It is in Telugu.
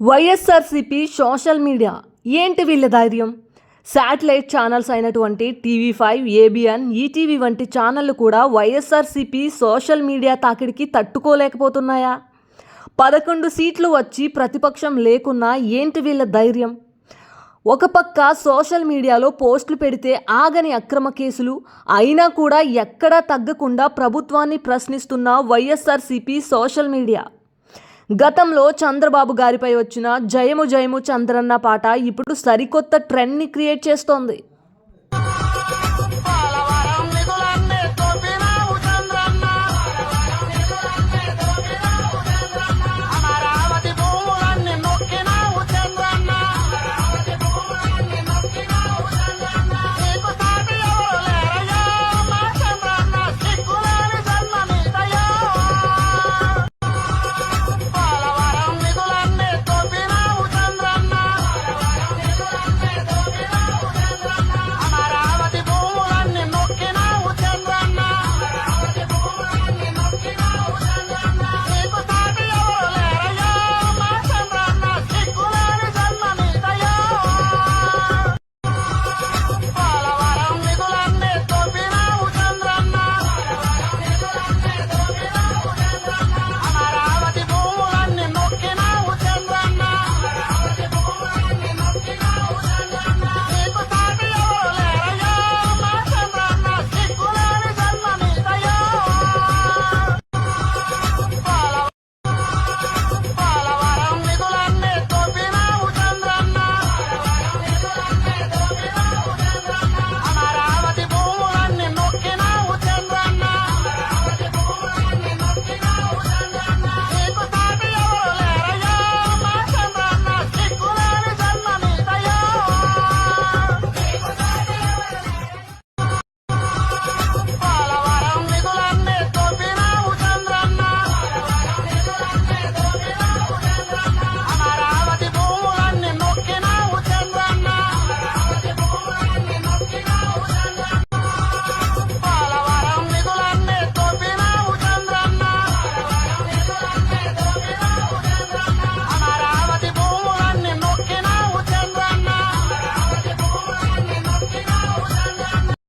YSRCP social media. ఏంటి వీళ్ళ ధైర్యం? శాటిలైట్ ఛానల్స్ అయినటువంటి టీవీ ఫైవ్ ఏబిఎన్ ఈటీవీ వంటి ఛానళ్ళు కూడా వైఎస్ఆర్సీపీ సోషల్ మీడియా తాకిడికి తట్టుకోలేకపోతున్నాయా? పదకొండు సీట్లు వచ్చి ప్రతిపక్షం లేకున్నా ఏంటి వీళ్ళ ధైర్యం? ఒక పక్క సోషల్ మీడియాలో పోస్టులు పెడితే ఆగని అక్రమ కేసులు అయినా కూడా ఎక్కడా తగ్గకుండా ప్రభుత్వాన్ని ప్రశ్నిస్తున్న వైఎస్ఆర్సీపీ సోషల్ మీడియా. గతంలో చంద్రబాబు గారిపై వచ్చిన జయము జయము చంద్రన్న పాట ఇప్పుడు సరికొత్త ట్రెండ్ని క్రియేట్ చేస్తోంది.